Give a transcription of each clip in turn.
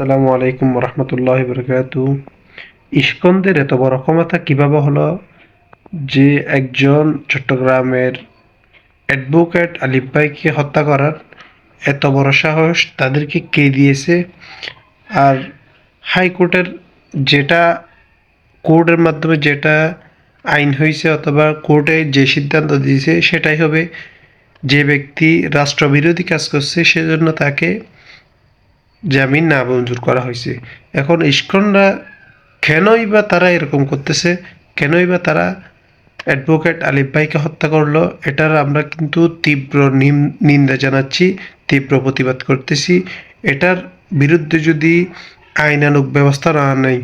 আসসালামু আলাইকুম রহমতুল্লাহ বরকাত। ইস্কন্দের এত বড় ক্ষমতা কীভাবে হলো যে একজন চট্টগ্রামের অ্যাডভোকেট আলিফ ভাইকে হত্যা করার এত বড় সাহস তাদেরকে কে দিয়েছে? আর হাইকোর্টের যেটা, কোর্টের মাধ্যমে যেটা আইন হয়েছে অথবা কোর্টে যে সিদ্ধান্ত দিয়েছে সেটাই হবে যে ব্যক্তি রাষ্ট্রবিরোধী কাজ করছে সেজন্য তাকে জামিন না মঞ্জুর করা হয়েছে। এখন ইস্কনরা কেনই বা তারা এরকম করতেছে? কেনই বা তারা অ্যাডভোকেট আলিফ ভাইকে হত্যা করল? এটার আমরা কিন্তু তীব্র নিন্দা জানাচ্ছি, তীব্র প্রতিবাদ করতেছি। এটার বিরুদ্ধে যদি আইনানুগ ব্যবস্থা না নেই,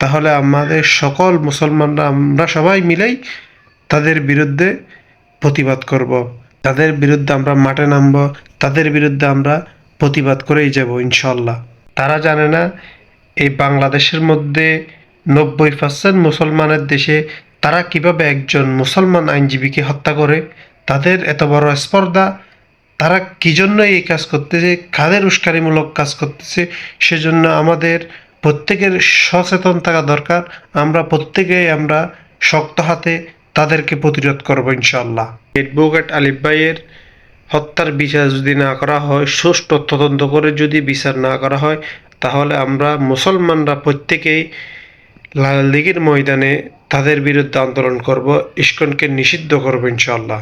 তাহলে আমাদের সকল মুসলমানরা, আমরা সবাই মিলেই তাদের বিরুদ্ধে প্রতিবাদ করব। তাদের বিরুদ্ধে আমরা মাঠে নামব, তাদের বিরুদ্ধে আমরা প্রতিবাদ করেই যাব ইনশাল্লাহ তারা জানে না, এই বাংলাদেশের মধ্যে নব্বই পার্সেন্ট মুসলমানের দেশে তারা কীভাবে একজন মুসলমান আইনজীবীকে হত্যা করে, তাদের এত বড় স্পর্ধা, তারা কি জন্য এই কাজ করতেছে, কাদের উস্কানিমূলক কাজ করতেছে, সেজন্য আমাদের প্রত্যেকের সচেতন থাকা দরকার। আমরা প্রত্যেকেই আমরা শক্ত হাতে তাদেরকে প্রতিরোধ করব ইনশাল্লাহ অ্যাডভোকেট আলিফ ভাইয়ের হত্যার বিচার যদি না করা হয়, সুষ্ঠু তদন্ত করে যদি বিচার না করা হয়, তাহলে আমরা মুসলমানরা প্রত্যেকেই লাল লীগের ময়দানে তাদের বিরুদ্ধে আন্দোলন করব, ইস্কনকে নিষিদ্ধ করব ইনশাল্লাহ